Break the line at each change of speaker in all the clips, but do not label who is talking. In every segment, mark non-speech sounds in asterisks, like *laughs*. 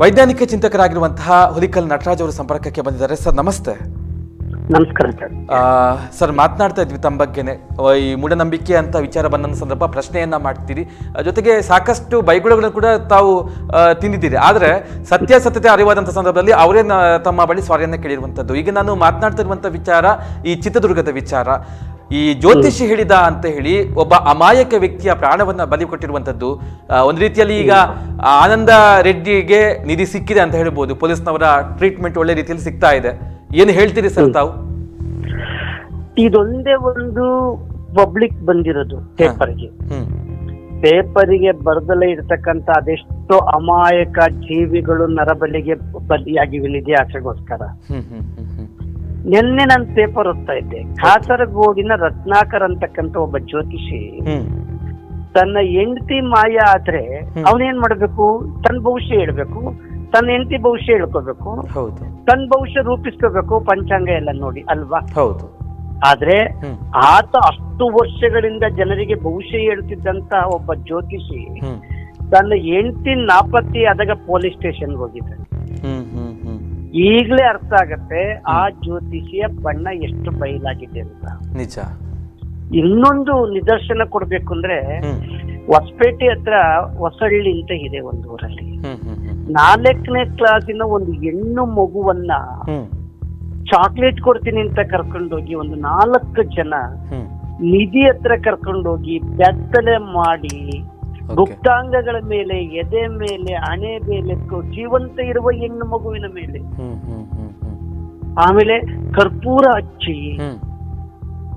ವೈಜ್ಞಾನಿಕ ಚಿಂತಕರಾಗಿರುವಂತಹ ಹುಲಿಕಲ್ ನಟರಾಜ್ ಅವರ ಸಂಪರ್ಕಕ್ಕೆ ಬಂದಿದ್ದಾರೆ. ಸರ್ ನಮಸ್ತೆ.
ನಮಸ್ಕಾರ ಸರ್.
ಸರ್ ಮಾತನಾಡ್ತಾ ಇದ್ವಿ ತಮ್ಮ ಬಗ್ಗೆನೆ. ಈ ಮೂಢನಂಬಿಕೆ ಅಂತ ವಿಚಾರ ಬಂದ ಸಂದರ್ಭ ಪ್ರಶ್ನೆಯನ್ನ ಮಾಡ್ತೀರಿ. ಜೊತೆಗೆ ಸಾಕಷ್ಟು ಬೈಗುಳಗಳನ್ನು ಕೂಡ ತಾವು ತಿಂದಿದ್ದೀರಿ. ಆದರೆ ಸತ್ಯಾಸತ್ಯತೆ ಅರಿವಾದಂಥ ಸಂದರ್ಭದಲ್ಲಿ ಅವರೇ ತಮ್ಮ ಬಳಿ ಸ್ವಾರಿಯನ್ನ ಕೇಳಿರುವಂಥದ್ದು ಈಗ ನಾನು ಮಾತನಾಡ್ತಾ ಇರುವಂಥ ವಿಚಾರ ಈ ಚಿತ್ರದುರ್ಗದ ವಿಚಾರ. ಈ ಜ್ಯೋತಿಷಿ ಹೇಳಿದ ಅಂತ ಹೇಳಿ ಒಬ್ಬ ಅಮಾಯಕ ವ್ಯಕ್ತಿಯ ಪ್ರಾಣವನ್ನ ಬಲಿ ಕೊಟ್ಟಿರುವಂತದ್ದು ಒಂದು ರೀತಿಯಲ್ಲಿ ಈಗ ಆನಂದ ರೆಡ್ಡಿಗೆ ನಿಧಿ ಸಿಕ್ಕಿದೆ ಅಂತ ಹೇಳ್ಬೋದು. ಪೊಲೀಸ್ನವರ ಟ್ರೀಟ್ಮೆಂಟ್ ಒಳ್ಳೆ ರೀತಿಯಲ್ಲಿ ಸಿಗ್ತಾ ಇದೆ. ಏನು ಹೇಳ್ತೀರಿ ಸರ್ ತಾವು?
ಇದೊಂದೇ ಒಂದು ಪಬ್ಲಿಕ್ ಬಂದಿರೋದು ಪೇಪರ್ಗೆ. ಪೇಪರಿಗೆ ಬರದಲ್ಲೇ ಇರ್ತಕ್ಕಂತ ಅದೆಷ್ಟೋ ಅಮಾಯಕ ಜೀವಿಗಳು ನರಬಲಿಗೆ ಬಲಿಯಾಗಿ ನಿಧಿ ಆಸೆಗೋಸ್ಕರ ನಿನ್ನೆ ನಾನು ಪೇಪರ್ ಓದ್ತಾ ಇದ್ದೆ. ಕಾಸರಗೋಡಿನ ರತ್ನಾಕರ್ ಅಂತಕ್ಕಂತ ಒಬ್ಬ ಜ್ಯೋತಿಷಿ. ತನ್ನ ಹೆಂಡತಿ ಮಾಯ ಆದ್ರೆ. ಅವನೇನ್ ಮಾಡ್ಬೇಕು? ತನ್ನ ಭವಿಷ್ಯ ಹೇಳ್ಬೇಕು. ತನ್ನ ಹೆಂಡತಿ ಭವಿಷ್ಯ ಹೇಳ್ಕೋಬೇಕು. ತನ್ನ ಭವಿಷ್ಯ ರೂಪಿಸ್ಕೋಬೇಕು ಪಂಚಾಂಗ ಎಲ್ಲ ನೋಡಿ ಅಲ್ವಾ?
ಹೌದು.
ಆದ್ರೆ ಆತ ಅಷ್ಟು ವರ್ಷಗಳಿಂದ ಜನರಿಗೆ ಭವಿಷ್ಯ ಹೇಳ್ತಿದ್ದಂತ ಒಬ್ಬ ಜ್ಯೋತಿಷಿ ತನ್ನ ಹೆಂಡತಿ ನಾಪತ್ತಿ ಆದಾಗ ಪೊಲೀಸ್ ಸ್ಟೇಷನ್ ಹೋಗಿದ್ದಾನೆ. ಈಗ್ಲೇ ಅರ್ಥ ಆಗತ್ತೆ ಆ ಜ್ಯೋತಿಷಿಯ ಬಣ್ಣ ಎಷ್ಟು ಬಯಲಾಗಿದೆ ಅಂತ.
ನಿಜ.
ಇನ್ನೊಂದು ನಿದರ್ಶನ ಕೊಡ್ಬೇಕು ಅಂದ್ರೆ ಹೊಸಪೇಟೆ ಹತ್ರ ಹೊಸಳ್ಳಿ ಅಂತ ಇದೆ ಒಂದು ಊರಲ್ಲಿ. ನಾಲ್ಕನೇ ಕ್ಲಾಸಿನ ಒಂದು ಹೆಣ್ಣು ಮಗುವನ್ನ ಚಾಕ್ಲೇಟ್ ಕೊಡ್ತೀನಿ ಅಂತ ಕರ್ಕೊಂಡೋಗಿ ಒಂದು ನಾಲ್ಕು ಜನ ನಿಧಿ ಹತ್ರ ಕರ್ಕೊಂಡೋಗಿ ಬೆತ್ತಲೆ ಮಾಡಿ. ಗುಪ್ತಾಂಗಗಳ ಮೇಲೆ ಎದೆ ಮೇಲೆ ಹಣೆ ಮೇಲೆ ಜೀವಂತ ಇರುವ ಹೆಣ್ಣು ಮಗುವಿನ ಮೇಲೆ. ಆಮೇಲೆ ಕರ್ಪೂರ ಹಚ್ಚಿ.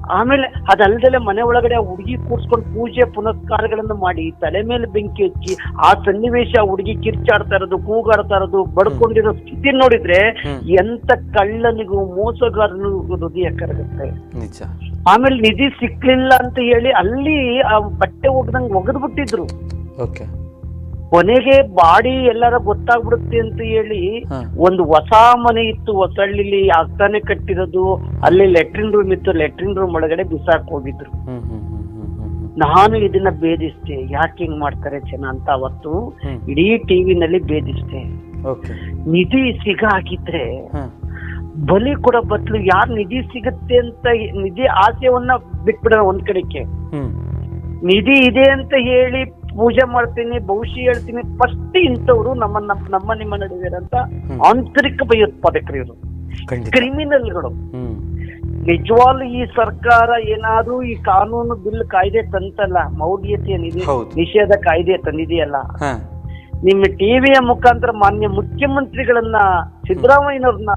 ಆಮೇಲೆ ಅದಲ್ದಲೆ ಮನೆ ಒಳಗಡೆ ಹುಡುಗಿ ಕೂರ್ಸ್ಕೊಂಡು ಪೂಜೆ ಪುನಸ್ಕಾರಗಳನ್ನು ಮಾಡಿ ತಲೆ ಮೇಲೆ ಬೆಂಕಿ ಹಚ್ಚಿ ಆ ಸನ್ನಿವೇಶ ಹುಡುಗಿ ಕಿರ್ಚಾಡ್ತಾ ಇರೋದು ಕೂಗಾಡ್ತಾ ಇರೋದು ಬಡ್ಕೊಂಡಿರೋ ಸ್ಥಿತಿ ನೋಡಿದ್ರೆ ಎಂತ ಕಳ್ಳನಿಗೂ ಮೋಸಗಾರನಿಗೂ ಹೃದಯ ಕರಗುತ್ತೆ. ಆಮೇಲೆ ನಿಧಿ ಸಿಕ್ಲಿಲ್ಲ ಅಂತ ಹೇಳಿ ಅಲ್ಲಿ ಆ ಬಟ್ಟೆ ಒಗ್ದಂಗ್ ಒಗದ್ ಬಿಟ್ಟಿದ್ರು
ಓಕೆ.
ಕೊನೆಗೆ ಬಾಡಿ ಎಲ್ಲಾರ ಗೊತ್ತಾಗ್ಬಿಡುತ್ತೆ ಅಂತ ಹೇಳಿ
ಹಾ.
ಒಂದು ಹೊಸ ಮನೆ ಇತ್ತು ಹೊಸಳ್ಳಿಲಿ ಆಗ್ತಾನೆ ಕಟ್ಟಿರೋದು. ಅಲ್ಲಿ ಲೆಟ್ರಿನ್ ರೂಮ್ ಇತ್ತು ಲೆಟ್ರಿನ್ ರೂಮ್ ಒಳಗಡೆ ಬಿಸಾಕ್ ಹೋಗಿದ್ರು.
ಹ್ಮ್ ಹ್ಮ್ ಹ್ಮ್ ಹ್ಮ್ ಹ್ಮ್ ಹ್ಮ್
ನಾನು ಇದನ್ನ ಭೇದಿಸ್ದೆ. ಯಾಕೆ ಹಿಂಗ್ ಮಾಡ್ತಾರೆ ಜನ ಅಂತ ಅವತ್ತು
ಹ್ಮ್.
ಇಡೀ ಟಿವಿನಲ್ಲಿ ಭೇದಿಸ್ದೆ.
ಓಕೆ.
ನಿಧಿ ಸಿಗ ಹಾಕಿದ್ರೆ ಬಲಿ ಕೊಡೋ ಬದಲು ಯಾರು ನಿಧಿ ಸಿಗುತ್ತೆ ಅಂತ ನಿಧಿ ಆಸೆಯವನ್ನ ಬಿಟ್ಬಿಡೋಣ ಒಂದ್ ಕಡೆಗೆ ನಿಧಿ ಇದೆ ಅಂತ ಹೇಳಿ ಪೂಜೆ ಮಾಡ್ತೀನಿ ಭವಿಷ್ಯ ಹೇಳ್ತೀನಿ ಫಸ್ಟ್ ಇಂಥವ್ರು ನಮ್ಮ ನಮ್ಮ- ನಮ್ಮ ನಡುವೆ
ಅಂತ.
ಆಂತರಿಕ ಭಯೋತ್ಪಾದಕರು ಇವರು. ಕ್ರಿಮಿನಲ್ಗಳು. ನಿಜವಾಗ್ಲೂ ಈ ಸರ್ಕಾರ ಏನಾದ್ರೂ ಈ ಕಾನೂನು ಬಿಲ್ ಕಾಯ್ದೆ ತಂತಲ್ಲ ಮೌಢ್ಯತೆಯ ನಿಧಿ. ನಿಷೇಧ ಕಾಯ್ದೆ ತಂದಿದೆಯಲ್ಲ. ನಿಮ್ಮ ಟಿವಿಯ ಮುಖಾಂತರ ಮಾನ್ಯ ಮುಖ್ಯಮಂತ್ರಿಗಳನ್ನ ಸಿದ್ದರಾಮಯ್ಯನವ್ರನ್ನ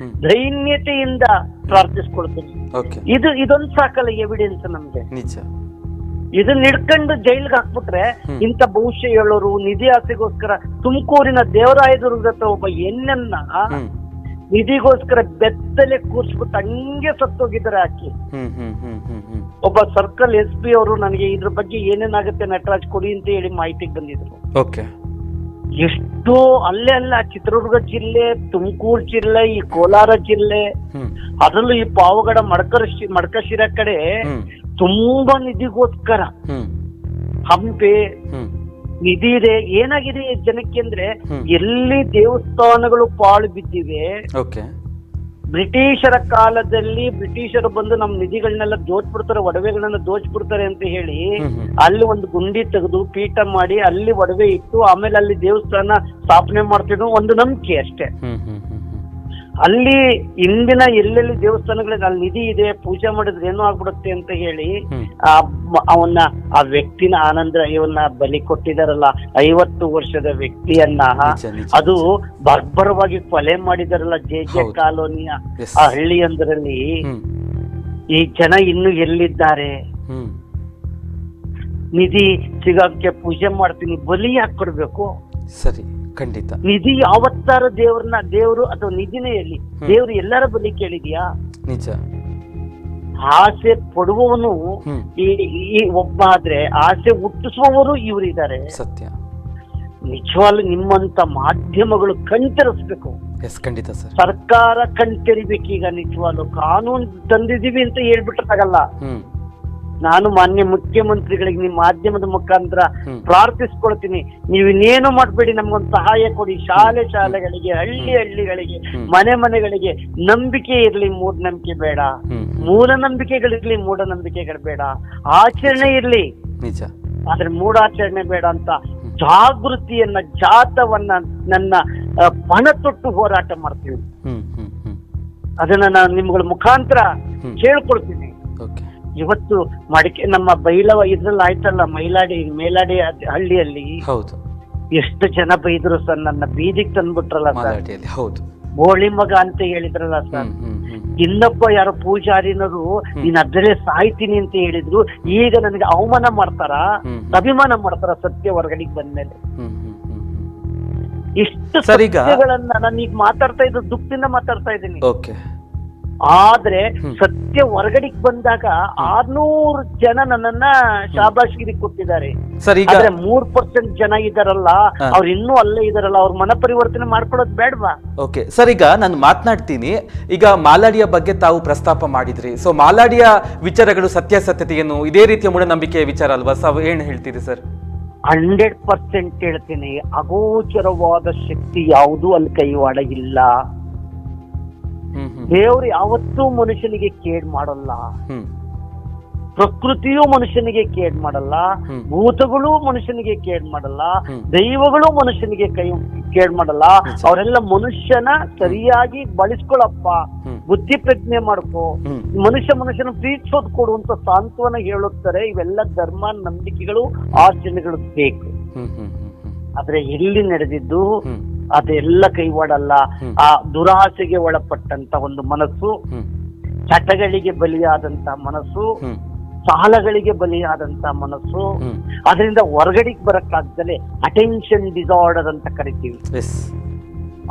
ದೈನ್ಯತೆಯಿಂದ ಪ್ರಾರ್ಥಿಸ್ಕೊಳ್ತೀನಿ ಇದು ಇದೊಂದು ಸಾಕಲ್ಲ ಎವಿಡೆನ್ಸ್ ನಮ್ಗೆ.
ನಿಜ.
ಇದನ್ನ ಹಿಡ್ಕೊಂಡು ಜೈಲ್ಗೆ ಹಾಕ್ಬಿಟ್ರೆ. ಇಂಥ ಭವಿಷ್ಯ ಹೇಳೋರು ನಿಧಿ ಆಸೆಗೋಸ್ಕರ ತುಮಕೂರಿನ ದೇವರಾಯದುರ್ಗದ ಹತ್ರ ಒಬ್ಬ ಹೆಣ್ಣನ್ನ ನಿಧಿಗೋಸ್ಕರ ಬೆತ್ತಲೆ ಕೂರ್ಸ್ಬಿಟ್ಟು ಹಂಗೆ ಸತ್ತೋಗಿದ್ದಾರೆ
ಹ್ಮ್.
ಒಬ್ಬ ಸರ್ಕಲ್ ಎಸ್ ಪಿ ಅವರು ನನಗೆ ಇದ್ರ ಬಗ್ಗೆ ಏನೇನಾಗುತ್ತೆ ನಟರಾಜ್ ಕೊಡಿ ಅಂತ ಹೇಳಿ ಮಾಹಿತಿಗೆ ಬಂದಿದ್ರು.
ಓಕೆ.
ಎಷ್ಟೋ ಅಲ್ಲೇ ಅಲ್ಲ ಚಿತ್ರದುರ್ಗ ಜಿಲ್ಲೆ ತುಮಕೂರು ಜಿಲ್ಲೆ ಈ ಕೋಲಾರ ಜಿಲ್ಲೆ ಅದರಲ್ಲೂ ಈ ಪಾವಗಡ ಮಡ್ಕರ ಮಡ್ಕಶಿರ ಕಡೆ ತುಂಬಾ ನಿಧಿಗೋಸ್ಕರ ಹಂಪೆ ನಿಧಿ ಇದೆ. ಏನಾಗಿದೆ ಜನಕ್ಕೆ ಅಂದ್ರೆ. ಎಲ್ಲಿ ದೇವಸ್ಥಾನಗಳು ಪಾಳು ಬಿದ್ದಿವೆ ಬ್ರಿಟಿಷರ ಕಾಲದಲ್ಲಿ ಬ್ರಿಟಿಷರು ಬಂದು ನಮ್ಮ ನಿಧಿಗಳನ್ನೆಲ್ಲ ದೋಚ್ಬಿಡ್ತಾರೆ ಒಡವೆಗಳನ್ನ ದೋಚ್ಬಿಡ್ತಾರೆ ಅಂತ ಹೇಳಿ ಅಲ್ಲಿ ಒಂದು ಗುಂಡಿ ತೆಗೆದು ಪೀಠ ಮಾಡಿ ಅಲ್ಲಿ ಒಡವೆ ಇಟ್ಟು ಆಮೇಲೆ ಅಲ್ಲಿ ದೇವಸ್ಥಾನ ಸ್ಥಾಪನೆ ಮಾಡ್ತಿದ್ರು ಒಂದು ನಂಬಿಕೆ ಅಷ್ಟೇ. ಅಲ್ಲಿ ಇಂದಿನ ಎಲ್ಲೆಲ್ಲಿ ದೇವಸ್ಥಾನಗಳಿಗೆ ಅಲ್ಲಿ ನಿಧಿ ಇದೆ ಪೂಜೆ ಮಾಡಿದ್ರೆ ಏನು ಆಗ್ಬಿಡುತ್ತೆ ಅಂತ ಹೇಳಿ ಆ ಅವನ್ನ ಆ ವ್ಯಕ್ತಿನ ಆನಂದ ಇವನ್ನ ಬಲಿ ಕೊಟ್ಟಿದಾರಲ್ಲ ಐವತ್ತು ವರ್ಷದ ವ್ಯಕ್ತಿಯನ್ನ ಅದು ಬರ್ಬರವಾಗಿ ಕೊಲೆ ಮಾಡಿದಾರಲ್ಲ ಜೆ ಜೆ ಕಾಲೋನಿಯ ಆ ಹಳ್ಳಿಯೊಂದರಲ್ಲಿ. ಈ ಜನ ಇನ್ನು ಎಲ್ಲಿದ್ದಾರೆ? ನಿಧಿ ಸಿಗಕ್ಕೆ ಪೂಜೆ ಮಾಡ್ತೀನಿ ಬಲಿ ಯಾಕೆ ಕೊಡ್ಬೇಕು
ಸರಿ. ಖಂಡಿತ.
ನಿಧಿ ಯಾವತ್ತಾರ ದೇವ್ರನ್ನ ದೇವ್ರು ಅಥವಾ ನಿಧಿನೇ ಎಲ್ಲಿ ದೇವ್ರು ಎಲ್ಲರ ಬಳಿ ಕೇಳಿದ್ಯಾ?
ನಿಜ.
ಆಸೆ ಪಡುವವನು ಈ ಈ ಒಬ್ಬ ಆದ್ರೆ ಆಸೆ ಹುಟ್ಟಿಸುವವರು ಇವರಿದ್ದಾರೆ.
ಸತ್ಯ.
ನಿಜವಾಗ್ಲು ನಿಮ್ಮಂತ ಮಾಧ್ಯಮಗಳು ಕಣ್ತರಿಸ್ಬೇಕು
ಎಸ್ ಖಂಡಿತ ಸರ್.
ಸರ್ಕಾರ ಕಣ್ತೆರಿಬೇಕೀಗ ನಿಜವಾಗ್ಲು. ಕಾನೂನು ತಂದಿದೀವಿ ಅಂತ ಹೇಳ್ಬಿಟ್ರಾಗಲ್ಲ
ಹ್ಮ್.
ನಾನು ಮಾನ್ಯ ಮುಖ್ಯಮಂತ್ರಿಗಳಿಗೆ ನಿಮ್ಮ ಮಾಧ್ಯಮದ ಮುಖಾಂತರ ಪ್ರಾರ್ಥಿಸ್ಕೊಳ್ತೀನಿ. ನೀವು ಇನ್ನೇನು ಮಾಡಬೇಡಿ ನಮ್ಗೊಂದು ಸಹಾಯ ಕೊಡಿ. ಶಾಲೆ ಶಾಲೆಗಳಿಗೆ ಹಳ್ಳಿ ಹಳ್ಳಿಗಳಿಗೆ ಮನೆ ಮನೆಗಳಿಗೆ ನಂಬಿಕೆ ಇರ್ಲಿ ಮೂಢನಂಬಿಕೆ ಬೇಡ.
ಹ್ಮ್.
ಮೂಢನಂಬಿಕೆಗಳಿರ್ಲಿ ಮೂಢನಂಬಿಕೆಗಳು ಬೇಡ. ಆಚರಣೆ ಇರ್ಲಿ. ಆದ್ರೆ ಮೂಢಾಚರಣೆ ಬೇಡ ಅಂತ ಜಾಗೃತಿಯನ್ನ ಜಾತವನ್ನ ನನ್ನ ಪಣ ತೊಟ್ಟು ಹೋರಾಟ ಮಾಡ್ತೀವಿ. ಅದನ್ನ ನಾನು ನಿಮ್ಗಳ ಮುಖಾಂತರ. ಕೇಳ್ಕೊಳ್ತೀನಿ. ಇವತ್ತು ಮಡಿಕೆ ನಮ್ಮ ಬೈಲವ ಇದ್ರಲ್ಲಿ ಆಯ್ತಲ್ಲ ಮೈಲಾಡಿ ಮೇಲಾಡಿ ಹಳ್ಳಿಯಲ್ಲಿ
ಹೌದು.
ಎಷ್ಟು ಜನ ಬೈದ್ರು ಸರ್ ನನ್ನ ಬೀದಿಗೆ ತಂದ್ಬಿಟ್ರಲ್ಲ ಸರ್?
ಹೌದು.
ಬೋಳಿ ಮಗ ಅಂತ ಹೇಳಿದ್ರಲ್ಲ ಸರ್. ಇನ್ನೊಬ್ಬ ಯಾರೋ ಪೂಜಾರಿನರು ನೀನ್ ಅದ್ರಲ್ಲೇ ಸಾಯ್ತೀನಿ ಅಂತ ಹೇಳಿದ್ರು ಈಗ ನನಗೆ ಅವಮಾನ ಮಾಡ್ತಾರ ಅಭಿಮಾನ ಮಾಡ್ತಾರ ಸತ್ಯ ಹೊರಗಡೆ ಬಂದ್ಮೇಲೆ. ಇಷ್ಟು ಸರಿಗಳನ್ನ ನಾನು ಈಗ ಮಾತಾಡ್ತಾ ಇದ್ದು ದುಃಖದಿಂದ ಮಾತಾಡ್ತಾ ಇದ್ದೀನಿ. ಆದ್ರೆ ಸತ್ಯ ಹೊರಗಡೆಗೆ ಬಂದಾಗ ಆರ್ನೂರು ಜನ ನನ್ನನ್ನ ಶಾಬಾಷ್ಗಿರಿ ಕೊಟ್ಟಿದ್ದಾರೆ.
ಸರ್ ಈಗ
ಆದ್ರೆ ಮೂರ್ ಪರ್ಸೆಂಟ್ ಜನ ಇದಾರಲ್ಲ. ಅವ್ರು ಇನ್ನೂ ಅಲ್ಲೇ ಇದಾರಲ್ಲ ಅವ್ರ ಮನ ಪರಿವರ್ತನೆ ಮಾಡ್ಕೊಡೋದ್ ಬೇಡವಾ?
ಓಕೆ ಸರ್ ಈಗ ನಾನು ಮಾತನಾಡ್ತೀನಿ. ಈಗ ಮಾಲಾಡಿಯ ಬಗ್ಗೆ ತಾವು ಪ್ರಸ್ತಾಪ ಮಾಡಿದ್ರಿ. ಸೊ ಮಾಲಾಡಿಯ ವಿಚಾರಗಳು ಸತ್ಯಾಸತ್ಯತೆಯನ್ನು ಇದೇ ರೀತಿಯ ಮೂಢನಂಬಿಕೆಯ ವಿಚಾರ ಅಲ್ವಾ? ಸಾವು ಏನ್ ಹೇಳ್ತೀರಿ ಸರ್?
ಹಂಡ್ರೆಡ್ ಪರ್ಸೆಂಟ್ ಹೇಳ್ತೀನಿ. ಅಗೋಚರವಾದ ಶಕ್ತಿ ಯಾವುದೂ ಅಲ್ಲಿ ಕೈವಾಡ ಇಲ್ಲ. ದೇವ್ರು ಯಾವತ್ತೂ ಮನುಷ್ಯನಿಗೆ ಕೇಡ್ ಮಾಡಲ್ಲ. ಪ್ರಕೃತಿಯು ಮನುಷ್ಯನಿಗೆ ಕೇಡ್ ಮಾಡಲ್ಲ. ಭೂತಗಳು ಮನುಷ್ಯನಿಗೆ ಕೇಡ್ ಮಾಡಲ್ಲ. ದೈವಗಳು ಮನುಷ್ಯನಿಗೆ ಕೈ ಕೇಡ್ ಮಾಡಲ್ಲ. ಅವರೆಲ್ಲ ಮನುಷ್ಯನ ಸರಿಯಾಗಿ ಬಳಸ್ಕೊಳಪ್ಪ. ಬುದ್ಧಿ ಪ್ರಜ್ಞೆ ಮಾಡ್ಕೊ. ಮನುಷ್ಯ ಮನುಷ್ಯನ ಪ್ರೀತಿಸೋದ್ ಕೊಡುವಂತ ಸಾಂತ್ವನ ಹೇಳುತ್ತಾರೆ. ಇವೆಲ್ಲ ಧರ್ಮ ನಂಬಿಕೆಗಳು ಆಚರಣೆಗಳು ಬೇಕು. ಆದ್ರೆ ಇಲ್ಲಿ ನಡೆದಿದ್ದು? ಅದೆಲ್ಲ ಕೈವಾಡಲ್ಲ. ಆ ದುರಾಸೆಗೆ ಒಳಪಟ್ಟಂತ ಒಂದು ಮನಸ್ಸು ಚಟಗಳಿಗೆ ಬಲಿಯಾದಂತ ಮನಸ್ಸು ಸಾಲಗಳಿಗೆ ಬಲಿಯಾದಂತ ಮನಸ್ಸು. ಅದರಿಂದ ಹೊರಗಡೆಗೆ ಬರಕ್ಕಾಗ್ದಲೆ ಅಟೆನ್ಷನ್ ಡಿಸಾರ್ಡರ್ ಅಂತ ಕರಿತೀವಿ.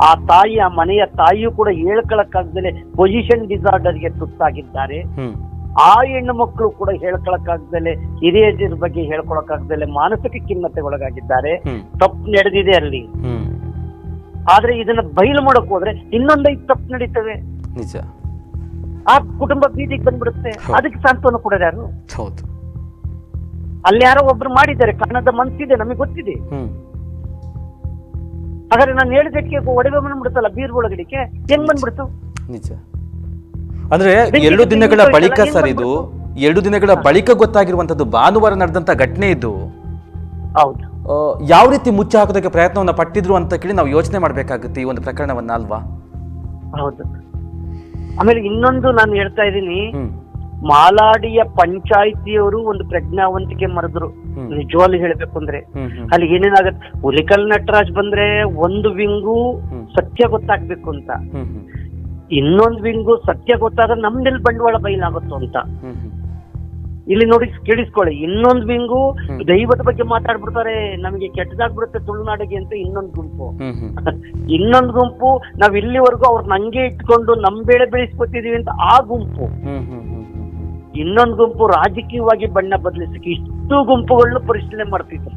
ಆ ತಾಯಿ ಆ ಮನೆಯ ತಾಯಿಯು ಕೂಡ ಹೇಳ್ಕೊಳಕ್ಕಾಗ್ದಲೆ ಪೊಸಿಷನ್ ಡಿಸಾರ್ಡರ್ಗೆ ತುತ್ತಾಗಿದ್ದಾರೆ. ಆ ಹೆಣ್ಣು ಮಕ್ಕಳು ಕೂಡ ಹೇಳ್ಕೊಳಕ್ಕಾಗ್ದಲೆ ಹಿರಿಯರ ಬಗ್ಗೆ ಹೇಳ್ಕೊಳಕ್ಕಾಗ್ದಲೆ ಮಾನಸಿಕ
ಖಿನ್ನತೆಗೊಳಗಾಗಿದ್ದಾರೆ.
ತಪ್ಪು ನಡೆದಿದೆ ಅಲ್ಲಿ. ಆದ್ರೆ ಇದನ್ನ ಬಯಲು ಮಾಡಕ್ ಹೋದ್ರೆ ಇನ್ನೊಂದೈದು ತಪ್ಪು ನಡೀತವೆ
ನಿಜ.
ಆ ಕುಟುಂಬ ಬೀದಿಗೆ ಬಂದ್ಬಿಡುತ್ತೆ. ಅದಕ್ಕೆ ಸಾಂತ್ವನ ಕೊಡೋರು ಯಾರು?
ಹೌದು.
ಅಲ್ಲಿ ಯಾರೋ ಒಬ್ರು ಮಾಡಿದ್ದಾರೆ. ಕನ್ನಡ ಮನ್ಸಿದೆ ನಮಗೆ ಗೊತ್ತಿದೆ. ಹಾಗಾದ್ರೆ ನಾನು ಹೇಳಿದಕ್ಕೆ ಒಡವೆ ಬಂದ್ಬಿಡುತ್ತಲ್ಲ ಬೀರ್ ಒಳಗಡಿಕೆ ಹೆಂಗ್ ಬಂದ್ಬಿಡ್ತು?
ನಿಜ. ಅಂದ್ರೆ ಎರಡು ದಿನಗಳ ಬಳಿಕ ಸರ್ ಇದು. ಎರಡು ದಿನಗಳ ಬಳಿಕ ಗೊತ್ತಾಗಿರುವಂತದ್ದು ಭಾನುವಾರ ನಡೆದಂತ ಘಟನೆ ಇದು.
ಹೌದು.
ಯಾವ ರೀತಿ ಮುಚ್ಚಿ ಹಾಕೋದಕ್ಕೆ ಪ್ರಯತ್ನವನ್ನ ಪಟ್ಟಿದ್ರು ಅಂತ ಕೇಳಿ ನಾವು ಯೋಚನೆ ಮಾಡಬೇಕಾಗುತ್ತೆ ಈ ಒಂದು ಪ್ರಕರಣವನ್ನ ಅಲ್ವಾ?
ಹೌದು. ಆಮೇಲೆ ಇನ್ನೊಂದು ನಾನು ಹೇಳ್ತಾ ಇದ್ದೀನಿ. ಮಾಲಾಡಿಯ ಪಂಚಾಯಿತಿಯವರು ಒಂದು ಪ್ರಜ್ಞಾವಂತಿಕೆ ಮರೆದ್ರು. ನಿಜವಾಗ್ಲೂ ಹೇಳ್ಬೇಕು ಅಂದ್ರೆ. ಅಲ್ಲಿ ಏನೇನಾಗತ್ತೆ? ಹುಲಿಕಲ್ ನಟರಾಜ್ ಬಂದ್ರೆ ಒಂದು ವಿಂಗು ಸತ್ಯ ಗೊತ್ತಾಗ್ಬೇಕು ಅಂತ. ಇನ್ನೊಂದು ವಿಂಗು ಸತ್ಯ ಗೊತ್ತಾದ್ರೆ ನಮ್ದೆಲ್ಲಿ ಬಂಡವಾಳ ಬಯಲಾಗುತ್ತೋ ಅಂತ. ಇಲ್ಲಿ ನೋಡಿ ಕೇಳಿಸ್ಕೊಳ್ಳಿ. ಇನ್ನೊಂದು ವಿಂಗು ದೈವದ ಬಗ್ಗೆ ಮಾತಾಡ್ಬಿಡ್ತಾರೆ ನಮಗೆ ಕೆಟ್ಟದಾಗ್ಬಿಡುತ್ತೆ ತುಳುನಾಡಿಗೆ ಅಂತ ಇನ್ನೊಂದು ಗುಂಪು. *laughs* ಇನ್ನೊಂದು ಗುಂಪು ನಾವ್ ಇಲ್ಲಿವರೆಗೂ ಅವ್ರ ನಂಗೆ ಇಟ್ಕೊಂಡು ನಮ್ ಬೆಳೆ ಬೆಳೆಸ್ಕೊತಿದೀವಿ ಅಂತ ಆ ಗುಂಪು. ಇನ್ನೊಂದು ಗುಂಪು ರಾಜಕೀಯವಾಗಿ ಬಣ್ಣ ಬದಲಿಸಕ್ಕೆ ಇಷ್ಟು ಗುಂಪುಗಳನ್ನ ಪರಿಶೀಲನೆ ಮಾಡ್ತಿದ್ರು.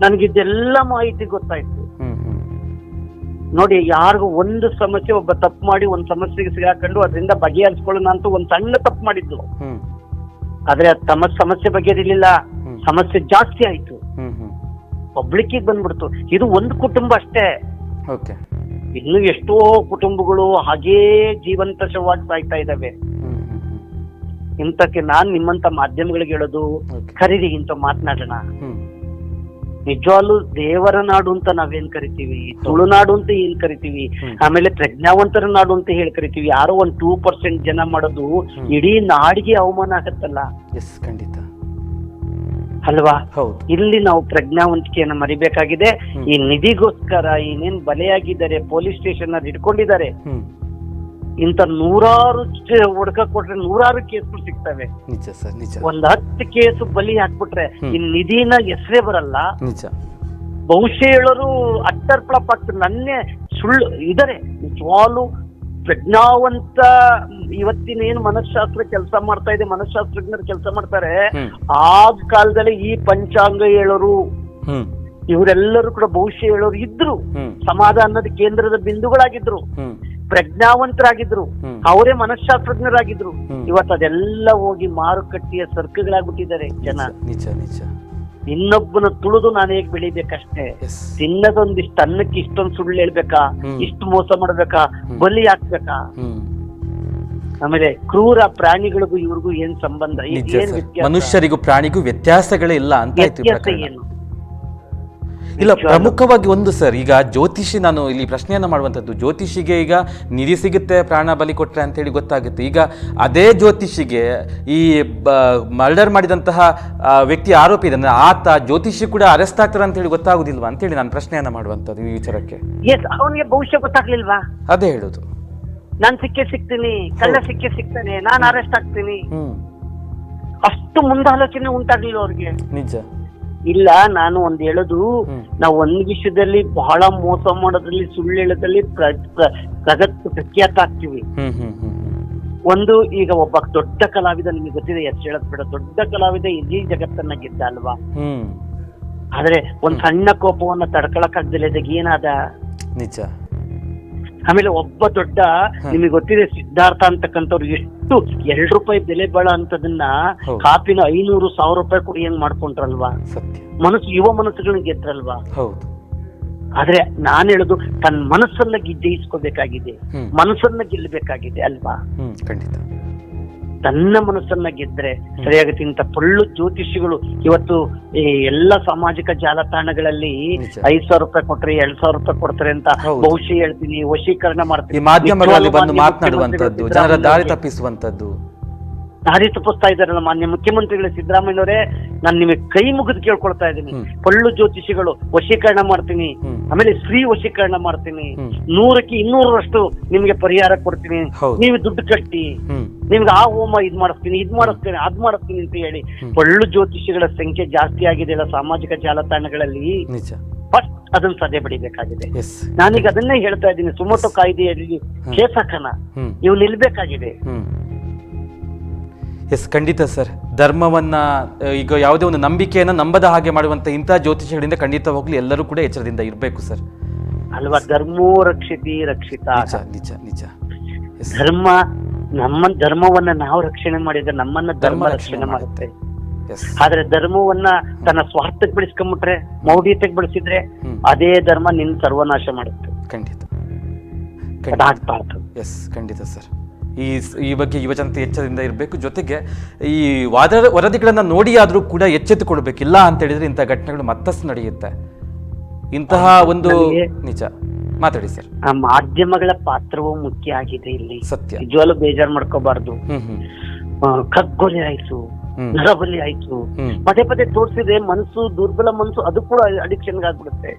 ನನಗಿದೆಲ್ಲ ಮಾಹಿತಿ ಗೊತ್ತಾಯ್ತು. ನೋಡಿ ಯಾರಿಗೂ ಒಂದು ಸಮಸ್ಯೆ ಒಬ್ಬ ತಪ್ಪು ಮಾಡಿ ಒಂದ್ ಸಮಸ್ಯೆಗೆ ಸಿಗಾಕೊಂಡು ಅದರಿಂದ ಬಗೆಹರಿಸ್ಕೊಳ್ಳೋಣ ಅಂತ ಒಂದ್ ಸಣ್ಣ ತಪ್ಪು ಮಾಡಿದ್ದು.
ಹ್ಮ್.
ಆದ್ರೆ ತಮ್ಮ ಸಮಸ್ಯೆ ಬಗ್ಗೆ
ಇರಲಿಲ್ಲ
ಸಮಸ್ಯೆ ಜಾಸ್ತಿ ಆಯ್ತು. ಪಬ್ಲಿಕ್ಕಿಗೆ ಬಂದ್ಬಿಡ್ತು. ಇದು ಒಂದು ಕುಟುಂಬ ಅಷ್ಟೇ. ಇನ್ನು ಎಷ್ಟೋ ಕುಟುಂಬಗಳು ಹಾಗೇ ಜೀವಂತ ಶವಾಗಿ ಸಾಯ್ತಾ ಇದಾವೆ. ಇಂಥಕ್ಕೆ ನಾನ್ ನಿಮ್ಮಂತ ಮಾಧ್ಯಮಗಳಿಗೆ ಹೇಳೋದು ಖರೀದಿ ಇಂಥ ಮಾತನಾಡೋಣ. ನಿಜವಾಗ್ಲೂ ದೇವರ ನಾಡು ಅಂತ ನಾವೇನ್ ಕರಿತೀವಿ? ತುಳುನಾಡು ಅಂತ ಏನ್ ಕರಿತೀವಿ? ಆಮೇಲೆ ಪ್ರಜ್ಞಾವಂತರ ನಾಡು ಅಂತ ಹೇಳಿ ಕರಿತೀವಿ. ಯಾರೋ ಒಂದ್ ಟೂ ಪರ್ಸೆಂಟ್ ಜನ ಮಾಡೋದು. ಇಡೀ ನಾಡಿಗೆ ಅವಮಾನ ಆಗತ್ತಲ್ಲ?
ಎಸ್ ಖಂಡಿತ.
ಅಲ್ವಾ? ಇಲ್ಲಿ ನಾವು ಪ್ರಜ್ಞಾವಂತಿಕೆಯನ್ನು ಮರಿಬೇಕಾಗಿದೆ. ಈ ನಿಧಿಗೋಸ್ಕರ ಏನೇನ್ ಬಲೆಯಾಗಿದ್ದಾರೆ ಪೊಲೀಸ್ ಸ್ಟೇಷನ್ ಅಲ್ಲಿ ಇಟ್ಕೊಂಡಿದ್ದಾರೆ ಇಂತ ನೂರಾರು ಒಡಕ ಹುಡ್ಕ ಕೊಟ್ರೆ ನೂರಾರು ಕೇಸ್ಗಳು ಸಿಗ್ತವೆ.
ನಿಜ ಸರ್ ನಿಜ.
ಒಂದ್ ಹತ್ತು ಕೇಸು ಬಲಿ ಹಾಕ್ಬಿಟ್ರೆ ಇನ್ ನಿಧಿನ ಹೆಸರೇ ಬರಲ್ಲ.
ನಿಜ.
ಬಹುಶಃ ಹೇಳೋರು ಅಟ್ಟರ್ಪಳ ಆಗ್ತದೆ ನನ್ನೇ ಸುಳ್ಳು ಇದಾರೆ. ನಿಜವಾಗ್ಲು ಪ್ರಜ್ಞಾವಂತ ಇವತ್ತಿನ ಏನು ಮನಃಶಾಸ್ತ್ರ ಕೆಲಸ ಮಾಡ್ತಾ ಇದೆ ಮನಃಶಾಸ್ತ್ರಜ್ಞರು ಕೆಲಸ ಮಾಡ್ತಾರೆ. ಆ ಕಾಲದಲ್ಲಿ ಈ ಪಂಚಾಂಗ ಹೇಳೋರು ಇವರೆಲ್ಲರೂ ಕೂಡ ಬಹುಶಃ ಹೇಳೋರು ಇದ್ರು. ಸಮಾಧಾನದ ಕೇಂದ್ರದ ಬಿಂದುಗಳಾಗಿದ್ರು. ಪ್ರಜ್ಞಾವಂತರಾಗಿದ್ರು. ಅವರೇ ಮನಃಶಾಸ್ತ್ರಜ್ಞರಾಗಿದ್ರು. ಇವತ್ತು ಅದೆಲ್ಲ ಹೋಗಿ ಮಾರುಕಟ್ಟೆಯ ಸರ್ಕಗಳಾಗ್ಬಿಟ್ಟಿದ್ದಾರೆ ಜನ.
ನಿಜ ನಿಜ.
ಇನ್ನೊಬ್ಬನ ತುಳಿದು ನಾನು ಹೇಗ್ ಬೆಳಿಬೇಕಷ್ಟೇ. ತಿನ್ನದೊಂದಿಷ್ಟು ಅನ್ನಕ್ಕೆ ಇಷ್ಟೊಂದು ಸುಳ್ಳು ಹೇಳ್ಬೇಕಾ. ಇಷ್ಟು ಮೋಸ ಮಾಡ್ಬೇಕಾ. ಬಲಿ ಹಾಕ್ಬೇಕಾ? ಆಮೇಲೆ ಕ್ರೂರ ಪ್ರಾಣಿಗಳಿಗೂ ಇವ್ರಿಗೂ ಏನ್ ಸಂಬಂಧ?
ಮನುಷ್ಯರಿಗೂ ಪ್ರಾಣಿಗೂ ವ್ಯತ್ಯಾಸಗಳೇ ಇಲ್ಲ ಅಂತ
ವ್ಯತ್ಯಾಸ ಏನು?
ಇಲ್ಲ ಪ್ರಮುಖವಾಗಿ ಒಂದು ಸರ್ ಈಗ ಜ್ಯೋತಿಷಿ ನಾನು ಇಲ್ಲಿ ಪ್ರಶ್ನೆಯನ್ನ ಮಾಡುವಂಥದ್ದು. ಜ್ಯೋತಿಷಿಗೆ ಈಗ ನಿಧಿ ಸಿಗುತ್ತೆ ಪ್ರಾಣ ಬಲಿ ಕೊಟ್ಟರೆ ಅಂತ ಹೇಳಿ ಗೊತ್ತಾಗುತ್ತೆ. ಈಗ ಅದೇ ಜ್ಯೋತಿಷಿಗೆ ಈ ಮರ್ಡರ್ ಮಾಡಿದಂತಹ ವ್ಯಕ್ತಿ ಆರೋಪಿ ಇದ್ದಾನೆ ಆತ ಜ್ಯೋತಿಷಿ ಕೂಡ ಅರೆಸ್ಟ್ ಆಗ್ತಾರೆ ಅಂತ ಹೇಳಿ ಗೊತ್ತಾಗುದಿಲ್ವಾ ಅಂತ ಹೇಳಿ ನಾನು ಪ್ರಶ್ನೆಯನ್ನ ಮಾಡುವಂಥದ್ದು ಈ ವಿಚಾರಕ್ಕೆ.
ಎಸ್ ಅವನಿಗೆ ಭವಿಷ್ಯ ಗೊತ್ತಾಗ್ಲಿಲ್ವಾ?
ಅದೇ ಹೇಳುದು.
ನಾನ್ ಸಿಕ್ಕೇ ಸಿಗ್ತೀನಿ ಕಳ್ಳ ಸಿಕ್ಕೇ ಸಿಗ್ತಾನೆ ನಾನು ಅರೆಸ್ಟ್ ಆಗ್ತೀನಿ. ಅಷ್ಟು ಮುಂದಾಲೋಚನೆ ಉಂಟಾಗ್ಲಿಲ್ಲ ಅವ್ರಿಗೆ.
ನಿಜ.
ಇಲ್ಲ ನಾನು ಒಂದ್ ಹೇಳೋದು ನಾವ್ ಒಂದ್ ವಿಷಯದಲ್ಲಿ ಬಹಳ ಮೋಸ ಮಾಡೋದ್ರಲ್ಲಿ ಸುಳ್ಳು ಹೇಳೋದ್ರಲ್ಲಿ ಪ್ರ- ಪ್ರ- ಪ್ರಗತ್ ಪ್ರಖ್ಯಾತ ಆಗ್ತೀವಿ. ಒಂದು ಈಗ ಒಬ್ಬ ದೊಡ್ಡ ಕಲಾವಿದ ನಿಮಗೆ ಗೊತ್ತಿದೆ ಎಷ್ಟು ಹೇಳದ್ ಬೇಡ ದೊಡ್ಡ ಕಲಾವಿದ ಇಡೀ ಜಗತ್ತನ್ನ ಗೆದ್ದ ಅಲ್ವಾ? ಆದ್ರೆ ಒಂದ್ ಸಣ್ಣ ಕೋಪವನ್ನ ತಡ್ಕೊಳಕ್ಕಾಗ್ದಿಲ್ಲ ಇದಕ್ಕೆ ಏನಾದ?
ನಿಜ.
ಆಮೇಲೆ ಒಬ್ಬ ದೊಡ್ಡ ನಿಮಗೆ ಗೊತ್ತಿದೆ ಸಿದ್ಧಾರ್ಥ ಅಂತಕ್ಕಂಥವ್ರು ಎಷ್ಟು ಎರಡು ರೂಪಾಯಿ ಬೆಲೆ ಬಾಳ ಅಂತದನ್ನ. ಕಾಪಿನ ಐನೂರು ಸಾವಿರ ರೂಪಾಯಿ ಕೊಡಿ ಹೆಂಗ್ ಮಾಡ್ಕೊಂಡ್ರಲ್ವಾ? ಮನಸ್ಸು ಯುವ ಮನಸ್ಸುಗಳನ್ನ ಗೆದ್ರಲ್ವಾ? ಆದ್ರೆ ನಾನು ಹೇಳುದು ತನ್ನ ಮನಸ್ಸನ್ನ ಗಿ- ಜಯಿಸ್ಕೋಬೇಕಾಗಿದೆ ಮನಸ್ಸನ್ನ ಗೆಲ್ಲಬೇಕಾಗಿದೆ ಅಲ್ವಾ?
ಖಂಡಿತ.
ತನ್ನ ಮನಸ್ಸನ್ನ ಗೆದ್ರೆ ಸರಿಯಾಗುತ್ತೆ ಪೊಳ್ಳು ಜ್ಯೋತಿಷಿಗಳು ಇವತ್ತು ಈ ಎಲ್ಲ ಸಾಮಾಜಿಕ ಜಾಲತಾಣಗಳಲ್ಲಿ. ಐದ್ ಸಾವಿರ ರೂಪಾಯಿ ಕೊಟ್ರೆ ಎರಡ್ ಸಾವಿರ ರೂಪಾಯಿ ಕೊಡ್ತಾರೆ ಅಂತ ಬಹುಶಃ ಹೇಳ್ತೀನಿ. ವಶೀಕರಣ ಮಾಡ್ತೀನಿ.
ಮಾಧ್ಯಮಗಳಲ್ಲಿ ಬಂದು
ಮಾತನಾಡುವಂತದ್ದು
ಜನರ ದಾರಿ ತಪ್ಪಿಸುವಂಥದ್ದು.
ದಾರಿ ತಪ್ಪಿಸ್ತಾ ಇದ್ದಾರಲ್ಲ ಮಾನ್ಯ ಮುಖ್ಯಮಂತ್ರಿಗಳು. ಸಿದ್ದರಾಮಯ್ಯನವರೇ ನಾನು ನಿಮಗೆ ಕೈ ಮುಗಿದು ಕೇಳ್ಕೊಳ್ತಾ ಇದ್ದೀನಿ. ಪಳ್ಳು ಜ್ಯೋತಿಷಿಗಳು ವಶೀಕರಣ ಮಾಡ್ತೀನಿ. ಆಮೇಲೆ ಸ್ತ್ರೀ ವಶೀಕರಣ ಮಾಡ್ತೀನಿ. ನೂರಕ್ಕೆ ಇನ್ನೂರರಷ್ಟು ನಿಮಗೆ ಪರಿಹಾರ ಕೊಡ್ತೀನಿ. ನೀವು ದುಡ್ಡು ಕಟ್ಟಿ. ನಿಮ್ಗೆ ಆ ಹೋಮ ಇದ್ ಮಾಡಿಸ್ತೀನಿ ಇದ್ ಮಾಡಿಸ್ತೀನಿ ಅದ್ ಮಾಡಿಸ್ತೀನಿ ಅಂತ ಹೇಳಿ. ಪಳ್ಳು ಜ್ಯೋತಿಷಿಗಳ ಸಂಖ್ಯೆ ಜಾಸ್ತಿ ಆಗಿದೆ ಅಲ್ಲ ಸಾಮಾಜಿಕ ಜಾಲತಾಣಗಳಲ್ಲಿ. ಫಸ್ಟ್ ಅದನ್ನ ಸದೆ ಬಡಿಬೇಕಾಗಿದೆ.
ಎಸ್
ನಾನೀಗ ಅದನ್ನೇ ಹೇಳ್ತಾ ಇದ್ದೀನಿ. ಸುಮೋಟೋ ಕಾಯ್ದೆಯಲ್ಲಿ ಕೇಸ್ ಹಾಕೋಣ ನೀವು ನಿಲ್ಬೇಕಾಗಿದೆ.
ಎಸ್ ಖಂಡಿತ ಸರ್. ಧರ್ಮವನ್ನ ಈಗ ಯಾವುದೇ ಒಂದು ನಂಬಿಕೆಯನ್ನ ನಂಬದ ಹಾಗೆ ಮಾಡುವಂತ ಇಂಥ ಜ್ಯೋತಿಷಗಳಿಂದ ಖಂಡಿತವಾಗ್ಲೂ ಎಲ್ಲರೂ ಕೂಡ ಎಚ್ಚರದಿಂದ ಇರಬೇಕು ಸರ್.
ಅಲ್ವಾ? ಧರ್ಮೋ ರಕ್ಷಿತಿ ರಕ್ಷಿತ.
ನಿಜ ನಿಜ ನಿಜ.
ಧರ್ಮ ನಮ್ಮ ಧರ್ಮವನ್ನ ನಾವು ರಕ್ಷಣೆ ಮಾಡಿದ್ರೆ ನಮ್ಮನ್ನ ಧರ್ಮ ರಕ್ಷಣೆ ಮಾಡುತ್ತೆ.
ಎಸ್
ಆದ್ರೆ ಧರ್ಮವನ್ನ ತನ್ನ ಸ್ವಾರ್ಥಕ್ಕೆ ಬೆಳೆಸ್ಕೊಂಡ್ಬಿಟ್ರೆ ಮೌಢ್ಯತೆಗೆ ಬೆಳೆಸಿದ್ರೆ. ಅದೇ ಧರ್ಮ ನಿನ್ ಸರ್ವನಾಶ ಮಾಡುತ್ತೆ.
ಖಂಡಿತ. ಖಂಡಿತ. ಎಸ್ ಖಂಡಿತ ಸರ್. ಈ ಈ ಬಗ್ಗೆ ಯುವಜನತೆ ಎಚ್ಚರದಿಂದ ಇರಬೇಕು. ಜೊತೆಗೆ ಈ ವಾದ ವರದಿಗಳನ್ನು ನೋಡಿ ಆದರೂ ಕೂಡ ಎಚ್ಚೆತ್ತುಕೊಳ್ಬೇಕಿಲ್ಲ ಅಂತ ಹೇಳಿದ್ರೆ ಇಂಥ ಘಟನೆಗಳು ಮತ್ತಷ್ಟು ನಡೆಯುತ್ತೆ. ಇಂತಹ ಒಂದು ನಿಜ. ಮಾತಾಡಿ ಸರ್.
ಆ ಮಾಧ್ಯಮಗಳ ಪಾತ್ರವೂ ಮುಖ್ಯ ಆಗಿದೆ ಇಲ್ಲಿ.
ಸತ್ಯ.
ನಿಜವಾಗ್ಲೂ ಬೇಜಾರ್ ಮಾಡ್ಕೋಬಾರ್ದು. ಕಗ್ಗೊಲೆ ಆಯ್ತು. ನರಬಲಿ ಆಯ್ತು. ಪದೇ ಪದೇ ತೋರಿಸಿದ್ರೆ ಮನಸ್ಸು ದುರ್ಬಲ ಮನಸ್ಸು ಅದು ಕೂಡ ಅಡಿಕ್ಷನ್ ಆಗ್ಬಿಡುತ್ತೆ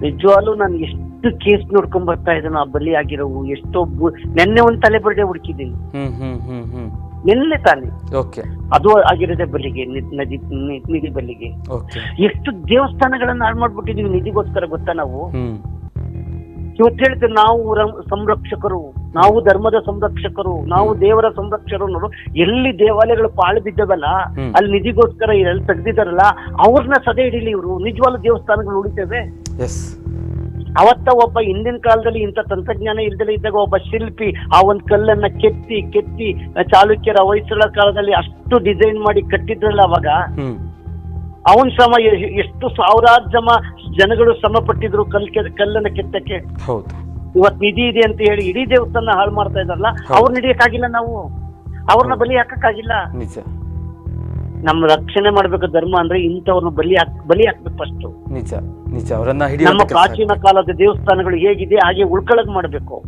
ನಿಜವಾಗ್ಲೂ ನಾನು ಎಷ್ಟು ಕೇಸ್ ನೋಡ್ಕೊಂಡ್ ಬರ್ತಾ ಇದ್ದಾನೋ ಆ ಬಲಿ ಆಗಿರೋವು ಎಷ್ಟೋ ನೆನ್ನೆ ಒಂದ್ ತಲೆ ಬರ್ಡೆ ಹುಡುಕಿದ್ದೀನಿ.
ಹ್ಮ್
ನಿನ್ನೆ ತಾನೆ. ಅದು ಆಗಿರೋದೆ ಬಲಿಗೆ ನದಿ ನಿಧಿ ಬಲಿಗೆ. ಎಷ್ಟು ದೇವಸ್ಥಾನಗಳನ್ನ ಹಾಳು ಮಾಡ್ಬಿಟ್ಟಿದೀವಿ ನಿಧಿಗೋಸ್ಕರ ಗೊತ್ತಾ ನಾವು? ಇವತ್ತು ಹೇಳ್ತೇವೆ ನಾವು ಸಂರಕ್ಷಕರು ನಾವು ಧರ್ಮದ ಸಂರಕ್ಷಕರು ನಾವು ದೇವರ ಸಂರಕ್ಷಕರು ನೋಡು ಎಲ್ಲಿ ದೇವಾಲಯಗಳು ಪಾಳು ಬಿದ್ದವಲ್ಲ. ಅಲ್ಲಿ ನಿಧಿಗೋಸ್ಕರ ಎಲ್ಲಿ ತೆಗ್ದಿದಾರಲ್ಲ ಅವ್ರನ್ನ ಸದೆ ಹಿಡೀಲಿ ಇವರು. ನಿಜವಾದ ದೇವಸ್ಥಾನಗಳು ಉಳಿತೇವೆ? ಅವತ್ತ ಒಬ್ಬ ಹಿಂದಿನ ಕಾಲದಲ್ಲಿ ಇಂಥ ತಂತ್ರಜ್ಞಾನ ಇಲ್ದಲೇ ಇದ್ದಾಗ ಒಬ್ಬ ಶಿಲ್ಪಿ ಆ ಒಂದು ಕಲ್ಲನ್ನ ಕೆತ್ತಿ ಕೆತ್ತಿ ಚಾಲುಕ್ಯರ ಹೊಯ್ಸಳ ಕಾಲದಲ್ಲಿ ಅಷ್ಟು ಡಿಸೈನ್ ಮಾಡಿ ಕಟ್ಟಿದ್ರಲ್ಲ ಅವಾಗ? ಅವನ್ ಶ್ರಮ ಎಷ್ಟು ಸಾವಿರಾರು ಜಮ ಜನಗಳು ಶ್ರಮ ಪಟ್ಟಿದ್ರು ಕಲ್ ಕಲ್ಲನ್ನ ಕೆತ್ತಕ್ಕೆ. ಇವತ್ ನಿಧಿ ಇದೆ ಅಂತ ಹೇಳಿ ಇಡೀ ದೇವಸ್ಥಾನ ಹಾಳು ಮಾಡ್ತಾ ಇದಾರಲ್ಲ ಅವ್ರನ್ನ ಹಿಡಿಯಕ್ಕಾಗಿಲ್ಲ ನಾವು. ಅವ್ರನ್ನ ಬಲಿ ಹಾಕಕ್ಕಾಗಿಲ್ಲ. ನಮ್ಮ ರಕ್ಷಣೆ ಮಾಡ್ಬೇಕು ಧರ್ಮ ಅಂದ್ರೆ ಇಂಥವ್ರನ್ನ ಬಲಿ ಹಾಕ್ ಬಲಿ ಹಾಕ್ಬೇಕು ಫಸ್ಟ್
ನಿಜ ನಿಜ ಅವರನ್ನ
ನಮ್ಮ ಪ್ರಾಚೀನ ಕಾಲದ ದೇವಸ್ಥಾನಗಳು ಹೇಗಿದೆ ಹಾಗೆ ಉಳ್ಕೊಳಕ್ ಮಾಡ್ಬೇಕು.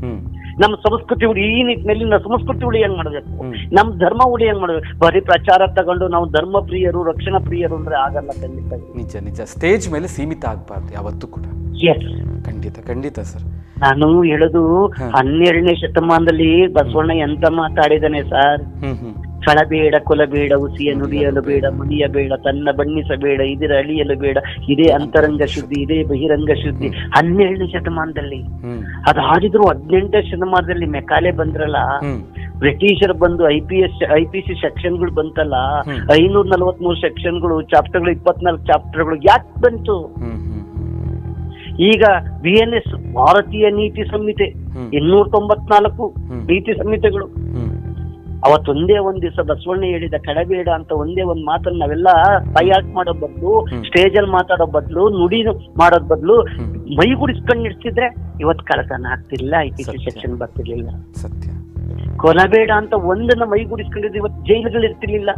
ನಮ್ಮ ಸಂಸ್ಕೃತಿ ಉಳಿ ಈ ನಿಟ್ಟಿನಲ್ಲಿ ನಮ್ಮ ಸಂಸ್ಕೃತಿ ಉಳಿಯಂಗ್ ಮಾಡ್ಬೇಕು?
ನಮ್ಮ
ನಮ್ ಧರ್ಮ ಹೆಂಗ್ ಮಾಡ್ಬೇಕು? ಬರೀ ಪ್ರಚಾರ ತಗೊಂಡು ನಾವು ಧರ್ಮ ಪ್ರಿಯರು ರಕ್ಷಣಾ ಪ್ರಿಯರು ಅಂದ್ರೆ ಆಗಲ್ಲ ಖಂಡಿತ.
ನಿಜ ನಿಜ. ಸ್ಟೇಜ್ ಮೇಲೆ ಸೀಮಿತ ಆಗ್ಬಾರ್ದು ಯಾವತ್ತೂ ಕೂಡ.
ಎಸ್
ಖಂಡಿತ ಖಂಡಿತ ಸರ್.
ನಾನು ಹೇಳುದು. ಹನ್ನೆರಡನೇ ಶತಮಾನದಲ್ಲಿ ಬಸವಣ್ಣ ಎಂತ ಮಾತಾಡಿದಾನೆ ಸರ್? ಕಳಬೇಡ ಕೊಲಬೇಡ ಉಸಿಯ ನುಡಿಯಲು ಬೇಡ ಮುನಿಯ ಬೇಡ ತನ್ನ ಬಣ್ಣಿಸಬೇಡ ಇದರ ಅಳಿಯಲು ಬೇಡ ಇದೇ ಅಂತರಂಗ ಶುದ್ಧಿ ಇದೇ ಬಹಿರಂಗ ಶುದ್ಧಿ. ಹನ್ನೆರಡನೇ ಶತಮಾನದಲ್ಲಿ. ಅದು ಹಾಡಿದ್ರು ಹದಿನೆಂಟನೇ ಶತಮಾನದಲ್ಲಿ ಮೆಕಾಲೆ ಬಂದ್ರಲ್ಲ? ಬ್ರಿಟಿಷರ್ ಬಂದು I P S I P C ಸೆಕ್ಷನ್ಗಳು ಬಂತಲ್ಲ. ಐನೂರ ನಲವತ್ಮೂರು ಸೆಕ್ಷನ್ಗಳು ಚಾಪ್ಟರ್ಗಳು ಇಪ್ಪತ್ನಾಲ್ಕು ಚಾಪ್ಟರ್ಗಳು ಯಾಕೆ ಬಂತು? ಈಗ ಬಿ ಎನ್ ಎಸ್ ಭಾರತೀಯ ನೀತಿ ಸಂಹಿತೆ. ಇನ್ನೂರ ತೊಂಬತ್ನಾಲ್ಕು ನೀತಿ ಸಂಹಿತೆಗಳು. ಅವತ್ತೊಂದೇ ಒಂದ್ ದಿವಸ ಬಸವಣ್ಣ ಹೇಳಿದ ಕಡಬೇಡ ಅಂತ ಒಂದೇ ಒಂದ್ ಮಾತನ್ನ ನಾವೆಲ್ಲ ಬೈಯಾಟ್ ಮಾಡೋ ಬದ್ಲು. ಸ್ಟೇಜ್ ಅಲ್ಲಿ ಮಾತಾಡೋ ಬದ್ಲು ನುಡಿ ಮಾಡೋದ್ ಬದ್ಲು ಮೈಗೂಡಿಸ್ಕೊಂಡ್ ನಿಡ್ಸಿದ್ರೆ ಇವತ್ ಕಳತನ ಆಗ್ತಿಲ್ಲ ಐ ಪಿ ಸಿ ಸೆಕ್ಷನ್ ಬರ್ತಿರ್ಲಿಲ್ಲ.
ಸತ್ಯ.
ಕೊಲಬೇಡ ಅಂತ ಒಂದನ್ನ ಮೈಗೂಡಿಸ್ಕೊಂಡಿದ್ರೆ ಇವತ್ತು ಜೈಲುಗಳು ಇರ್ತಿರ್ಲಿಲ್ಲ.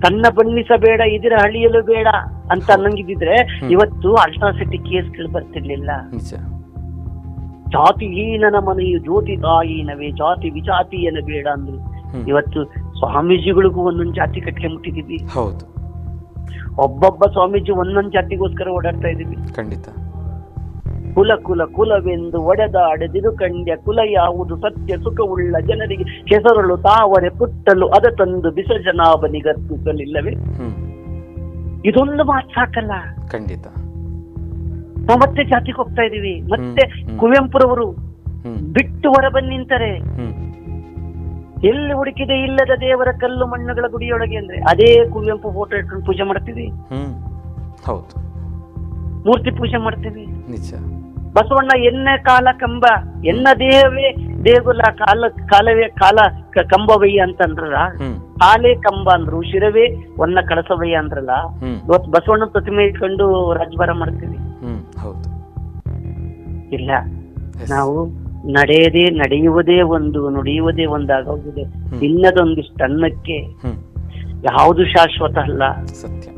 ತನ್ನ ಬಣ್ಣಿಸಬೇಡ ಇದರ ಹಳಿಯಲು ಬೇಡ ಅಂತ ಅನ್ನಂಗಿದ್ರೆ. ಇವತ್ತು ಅಲ್ಟ್ರಾಸಿಟಿ ಕೇಸ್ಗಳು ಬರ್ತಿರ್ಲಿಲ್ಲ.
ನಿಜ
ಜಾತಿ ಹೀನನ ಮನೆಯು ಜ್ಯೋತಿ ತಾಯಿನವೇ ಜಾತಿ ವಿಜಾತಿಯನ ಬೇಡ ಅಂದ್ರು. ಇವತ್ತು ಸ್ವಾಮೀಜಿಗಳಿಗೂ ಒಂದೊಂದು ಜಾತಿ ಕಟ್ಕೆ ಮುಟ್ಟಿದೀವಿ.
ಹೌದು.
ಒಬ್ಬೊಬ್ಬ ಸ್ವಾಮೀಜಿ ಒಂದೊಂದು ಜಾತಿಗೋಸ್ಕರ ಓಡಾಡ್ತಾ ಇದೀವಿ.
ಖಂಡಿತ.
ಕುಲ ಕುಲ ಕುಲವೆಂದು ಒಡೆದಾಡದಿರು ಕಂಡ್ಯ ಕುಲ ಯಾವುದು ಸತ್ಯ ಸುಖವುಳ್ಳ ಜನರಿಗೆ ಹೆಸರುಳು ತಾವರೆ ಪುಟ್ಟಲು ಅದ ತಂದು ಬಿಸರ್ಜನಾಭನಿಗರ್ಪಿಸಲಿಲ್ಲವೇ
ಹ್ಮ್.
ಇದೊಂದು ಮಾತು ಸಾಕಲ್ಲ.
ಖಂಡಿತ.
ನಾವು ಮತ್ತೆ ಜಾತಿಗೆ ಹೋಗ್ತಾ ಇದೀವಿ ಮತ್ತೆ. ಕುವೆಂಪುರವರು ಬಿಟ್ಟು ಹೊರ ಬಂದು ನಿಂತಾರೆ ಎಲ್ಲಿ ಹುಡುಕಿದೆ ಇಲ್ಲದ ದೇವರ ಕಲ್ಲು ಮಣ್ಣುಗಳ ಗುಡಿಯೊಳಗೆ ಅಂದ್ರೆ ಅದೇ ಕುವೆಂಪು ಫೋಟೋ ಇಟ್ಕೊಂಡು ಪೂಜೆ ಮಾಡ್ತೀವಿ.
ಹೌದು.
ಮೂರ್ತಿ ಪೂಜೆ ಮಾಡ್ತೀವಿ.
ನಿಜ.
ಬಸವಣ್ಣ ಎನ್ನ ಕಾಲ ಕಂಬ ಎನ್ನ ದೇಹವೇ ದೇಗುಲ ಕಾಲ ಕಾಲವೇ ಕಾಲ ಕಂಬವಯ್ಯ ಅಂತಂದ್ರಲ್ಲ ಕಾಲೇ ಕಂಬ ಅಂದ್ರು ಶಿರವೇ ಒನ್ನ ಕಳಸವಯ್ಯ ಅಂದ್ರಲ್ಲ ಇವತ್ತು ಬಸವಣ್ಣ ಪ್ರತಿಮೆ ಇಟ್ಕೊಂಡು ರಾಜಭಾರ ಮಾಡ್ತೀವಿ. ಇಲ್ಲ ನಾವು ನಡೆಯದೇ ನಡೆಯುವುದೇ ಒಂದು ನುಡಿಯುವುದೇ ಒಂದಾಗೋಗಿದೆ.
ಹ್ಮ್.
ಇನ್ನದೊಂದಿಷ್ಟು ಅನ್ನಕ್ಕೆ ಯಾವುದು ಶಾಶ್ವತ ಅಲ್ಲ.
ಸತ್ಯ.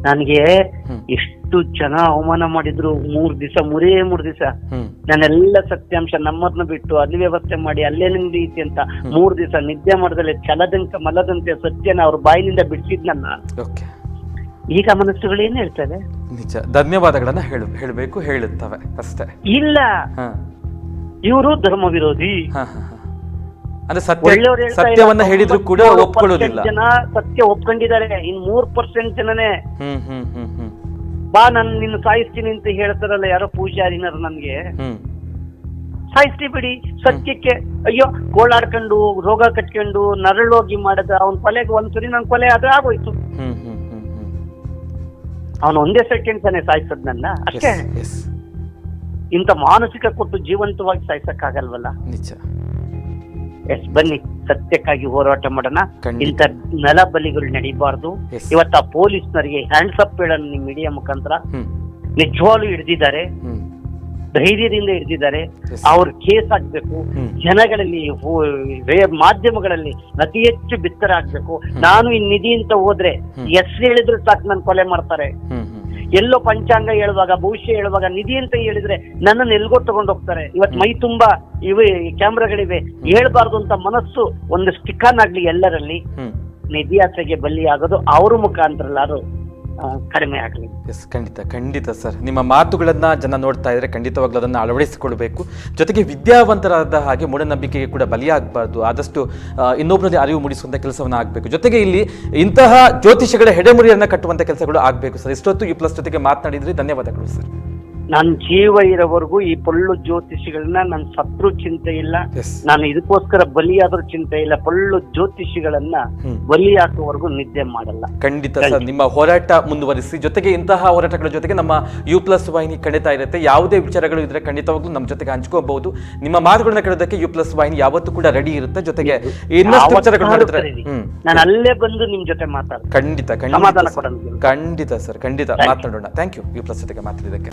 ನನಗೆ. ಎಷ್ಟು ಜನ ಅವಮಾನ ಮಾಡಿದ್ರು ಮೂರ್ ದಿವಸ ಮೂರೇ ಮೂರ್ ದಿವಸ. ನಾನೆಲ್ಲ ಸತ್ಯಾಂಶ ನಮ್ಮನ್ನ ಬಿಟ್ಟು ಅಲ್ಲಿ ವ್ಯವಸ್ಥೆ ಮಾಡಿ ಅಲ್ಲೇ ನಿಮ್ದು ಐತಿ ಅಂತ ಮೂರ್ ದಿವಸ ನಿದ್ದೆ ಮಾಡದಲ್ಲೇ ಛಲದಂಕ ಮಲದಂತೆ ಸತ್ಯನ ಅವ್ರ ಬಾಯಿನಿಂದ ಬಿಡಿಸಿದ್ನಲ್ಲ. ಈಗ ಮನಸ್ಸುಗಳು ಏನ್ ಹೇಳ್ತವೆ?
ನಿಜ. ಧನ್ಯವಾದಗಳನ್ನ ಹೇಳು ಹೇಳಬೇಕು ಹೇಳುತ್ತವೆ ಅಷ್ಟೇ.
ಇಲ್ಲ.
ಹಾ.
ಇವರು ಧರ್ಮ ವಿರೋಧಿ
ಹಾ ಹಾ ಹಾ. ಅಂದ್ರೆ ಸತ್ಯ
ಒಳ್ಳೆಯವ್ರು ಹೇಳ್ತಾ
ಸತ್ಯವನ್ನ ಹೇಳಿದ್ರು ಕೂಡ
97%
ಒಪ್ಕೊಳ್ಳೋದಿಲ್ಲ.
ಜನ ಸತ್ಯ ಒಪ್ಕೊಂಡಿದ್ದಾರೆ. ಇನ್ ಮೂರ್ ಪರ್ಸೆಂಟ್ ಜನನೇ.
ಹ್ಮ್ ಹ್ಮ್ ಹ್ಮ್ ಹ್ಮ್.
ಬಾ ನಾನು ನಿನ್ನ ಸಾಯಿಸ್ತೀನಿ ಅಂತ ಹೇಳ್ತಾರಲ್ಲ ಯಾರೋ ಪೂಜಾರಿನರು ನನ್ಗೆ.
ಹ್ಮ್.
ಸಾಯಿಸ್ತಿ ಬಿಡಿ. ಸತ್ಯಕ್ಕೆ ಅಯ್ಯೋ ಗೋಳಾಡ್ಕೊಂಡು ರೋಗ ಕಟ್ಕೊಂಡು ನರಳೋಗಿ ಮಾಡದ ಅವನ್ ಕೊಲೆಗೆ ಒಂದ್ಸರಿ ನನ್ ಕೊಲೆ ಆದ್ರೆ ಆಗೋಯ್ತು.
ಹ್ಮ್.
ಅವನು ಒಂದೇ ಸೆಕೆಂಡ್ ತಾನೆ ಸಾಯಿಸದ್ ನನ್ನ. ಅಷ್ಟೇ. ಇಂಥ ಮಾನಸಿಕ ಕೊಟ್ಟು ಜೀವಂತವಾಗಿ ಸಾಯಿಸಕ್ಕಾಗಲ್ವಲ್ಲ?
ನಿಜ.
ಎಸ್ ಬನ್ನಿ ಸತ್ಯಕ್ಕಾಗಿ ಹೋರಾಟ ಮಾಡೋಣ.
ಇಂತ
ಇಂಥ ನೆಲ ಬಲಿಗಳು ನಡೀಬಾರ್ದು. ಇವತ್ತು ಆ ಪೊಲೀಸ್ನವರಿಗೆ ಹ್ಯಾಂಡ್ಸ್ ಅಪ್ ಹೇಳೋಣ ನಿಮ್ ಮೀಡಿಯಾ ಮುಖಾಂತರ. ನಿಜವಾಗ್ಲೂ ಹಿಡ್ದಿದ್ದಾರೆ. ಧೈರ್ಯದಿಂದ ಹಿಡಿದಿದ್ದಾರೆ. ಅವ್ರ ಕೇಸ್ ಆಗ್ಬೇಕು ಜನಗಳಲ್ಲಿ ಮಾಧ್ಯಮಗಳಲ್ಲಿ ಅತಿ ಹೆಚ್ಚು ಬಿತ್ತರ ಆಗ್ಬೇಕು ನಾನು ಈ ನಿಧಿ ಅಂತ ಹೋದ್ರೆ ಎಸ್ ಹೇಳಿದ್ರು ಸಾಕು ನನ್ ಕೊಲೆ ಮಾಡ್ತಾರೆ. ಎಲ್ಲೋ ಪಂಚಾಂಗ ಹೇಳುವಾಗ ಭವಿಷ್ಯ ಹೇಳುವಾಗ ನಿಧಿ ಅಂತ ಹೇಳಿದ್ರೆ ನನ್ನನ್ನು ಎಲ್ಗೋ ತಗೊಂಡು ಹೋಗ್ತಾರೆ. ಇವತ್ ಮೈ ತುಂಬಾ ಇವೆ ಕ್ಯಾಮ್ರಾಗಳಿವೆ. ಹೇಳ್ಬಾರ್ದು ಅಂತ ಮನಸ್ಸು ಒಂದು ಸ್ಟಿಕ್ಕನ್ ಆಗ್ಲಿ ಎಲ್ಲರಲ್ಲಿ ನಿಧಿ ಆಸೆಗೆ ಬಲಿ ಆಗೋದು ಅವ್ರ ಮುಖಾಂತರ ಕಡಿಮೆ ಆಗಲಿ.
ಎಸ್ ಖಂಡಿತ ಖಂಡಿತ ಸರ್ ನಿಮ್ಮ ಮಾತುಗಳನ್ನ ಜನ ನೋಡ್ತಾ ಇದ್ರೆ ಖಂಡಿತವಾಗ್ಲೂ ಅದನ್ನ ಅಳವಡಿಸಿಕೊಳ್ಬೇಕು. ಜೊತೆಗೆ ವಿದ್ಯಾವಂತರಾದ ಹಾಗೆ ಮೂಢನಂಬಿಕೆಗೆ ಕೂಡ ಬಲಿಯಾಗಬಾರ್ದು. ಆದಷ್ಟು ಇನ್ನೊಬ್ಬರಲ್ಲಿ ಅರಿವು ಮೂಡಿಸುವಂತಹ ಕೆಲಸವನ್ನು ಆಗಬೇಕು. ಜೊತೆಗೆ ಇಲ್ಲಿ ಇಂತಹ ಜ್ಯೋತಿಷಗಳ ಹೆಡೆಮುರಿಯನ್ನ ಕಟ್ಟುವಂತ ಕೆಲಸಗಳು ಆಗಬೇಕು ಸರ್ ಇಷ್ಟೊತ್ತು ಈ ಪ್ಲಸ್ ಜೊತೆಗೆ ಮಾತನಾಡಿದ್ರಿ. ಧನ್ಯವಾದಗಳು ಸರ್
ನನ್ ಜೀವ ಇರೋವರೆಗೂ ಈ ಪೊಳ್ಳು ಜ್ಯೋತಿಷಿಗಳನ್ನ ನನ್ನ ಸತ್ರು ಚಿಂತೆ ಇಲ್ಲ. ನಾನು ಇದಕ್ಕೋಸ್ಕರ ಬಲಿಯಾದ್ರೂ ಚಿಂತೆ ಇಲ್ಲ. ಪೊಳ್ಳು ಜ್ಯೋತಿಷಿಗಳನ್ನ. ಬಲಿ ಹಾಕುವವರೆಗೂ ನಿದ್ದೆ ಮಾಡಲ್ಲ.
ಖಂಡಿತ ಸರ್. ನಿಮ್ಮ ಹೋರಾಟ ಮುಂದುವರಿಸಿ ಜೊತೆಗೆ ಇಂತಹ ಹೋರಾಟಗಳ ಜೊತೆಗೆ ನಮ್ಮ ಯು ಪ್ಲಸ್ ವಾಹಿನಿ ಖಂಡಿತ ಇರುತ್ತೆ. ಯಾವುದೇ ವಿಚಾರಗಳು ಇದ್ರೆ ಖಂಡಿತವಾಗ್ಲೂ ನಮ್ಮ ಜೊತೆಗೆ ಹಂಚ್ಕೋಬಹುದು. ನಿಮ್ಮ ಮಾತುಗಳನ್ನ ಕೇಳೋದಕ್ಕೆ ಯು ಪ್ಲಸ್ ವಾಹಿನಿ ಯಾವತ್ತೂ ಕೂಡ ರೆಡಿ ಇರುತ್ತೆ. ಜೊತೆಗೆ ಇನ್ನಷ್ಟು ವಿಚಾರಗಳು ಮಾಡಿದ್ರೆ
ನಾನು ಅಲ್ಲೇ ಬಂದು ನಿಮ್ ಜೊತೆ ಮಾತಾಡ
ಖಂಡಿತ ಖಂಡಿತ ಸರ್. ಖಂಡಿತ ಸರ್. ಖಂಡಿತ ಮಾತಾಡೋಣ. ಥ್ಯಾಂಕ್ ಯು ಯು ಪ್ಲಸ್ ಜೊತೆಗೆ ಮಾತಾಡಿದ್ದಕ್ಕೆ.